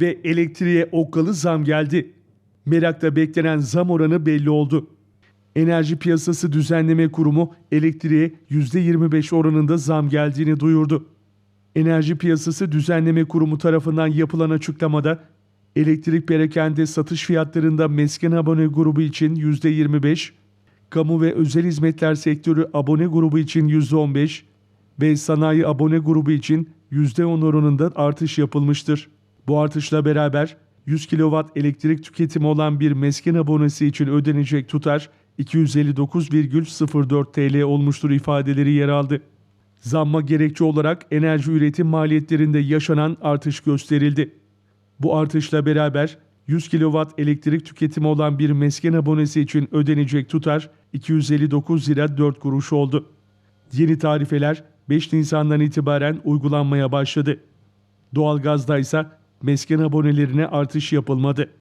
ve elektriğe okkalı zam geldi. Merakla beklenen zam oranı belli oldu. Enerji Piyasası Düzenleme Kurumu elektriğe %25 oranında zam geldiğini duyurdu. Enerji Piyasası Düzenleme Kurumu tarafından yapılan açıklamada elektrik perakende satış fiyatlarında mesken abone grubu için %25, kamu ve özel hizmetler sektörü abone grubu için %15 ve sanayi abone grubu için %10 oranında artış yapılmıştır. Bu artışla beraber 100 kW elektrik tüketimi olan bir mesken abonesi için ödenecek tutar 259,04 TL olmuştur ifadeleri yer aldı. Zamma gerekçe olarak enerji üretim maliyetlerinde yaşanan artış gösterildi. Bu artışla beraber 100 kW elektrik tüketimi olan bir mesken abonesi için ödenecek tutar 259 lira 4 kuruş oldu. Yeni tarifeler 5 Nisan'dan itibaren uygulanmaya başladı. Doğalgazda ise mesken abonelerine artış yapılmadı.